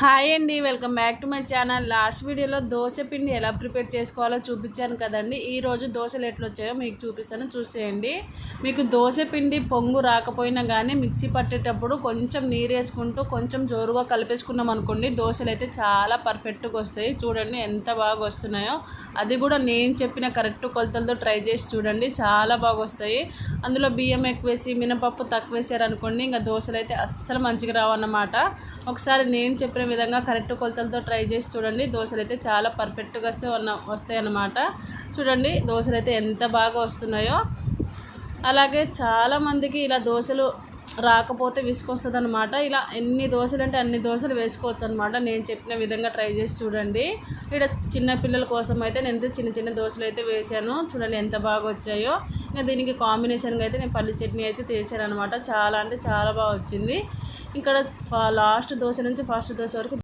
Hi అండి welcome back to my channel. Last వీడియోలో దోశ పిండి ఎలా ప్రిపేర్ చేసుకోవాలో చూపించాను కదండి. ఈరోజు దోశలు ఎట్లా వచ్చాయో మీకు చూపిస్తాను చూసేయండి. మీకు దోశ పిండి పొంగు రాకపోయినా కానీ మిక్సీ పట్టేటప్పుడు కొంచెం నీరు వేసుకుంటూ కొంచెం జోరుగా కలిపేసుకున్నాం అనుకోండి దోశలు అయితే చాలా పర్ఫెక్ట్గా వస్తాయి. చూడండి ఎంత బాగా వస్తున్నాయో. అది కూడా నేను చెప్పిన కరెక్ట్ కొలతలతో ట్రై చేసి చూడండి చాలా బాగా వస్తాయి. అందులో బియ్యం ఎక్కువేసి మినపప్పు తక్కువ వేసారనుకోండి ఇంకా దోశలు అయితే అస్సలు మంచిగా రావన్నమాట. ఒకసారి నేను చెప్పిన విధంగా కరెక్ట్ కొలతలతో ట్రై చేసి చూడండి. దోశలు అయితే చాలా పర్ఫెక్ట్గా వస్తే వస్తాయి అన్నమాట. చూడండి దోశలు అయితే ఎంత బాగా వస్తున్నాయో. అలాగే చాలామందికి ఇలా దోశలు రాకపోతే విసుకొస్తుంది అనమాట ఇలా ఎన్ని దోశలు అంటే అన్ని దోశలు వేసుకోవచ్చు అనమాట నేను చెప్పిన విధంగా ట్రై చేసి చూడండి. ఇక్కడ చిన్న పిల్లల కోసం అయితే నేను చిన్న చిన్న దోశలు అయితే వేసాను చూడండి ఎంత బాగా వచ్చాయో. ఇంకా దీనికి కాంబినేషన్గా అయితే నేను పల్లి చట్నీ అయితే చేశాను అనమాట చాలా అంటే చాలా బాగా వచ్చింది. ఇక్కడ లాస్ట్ దోశ నుంచి ఫస్ట్ దోశ వరకు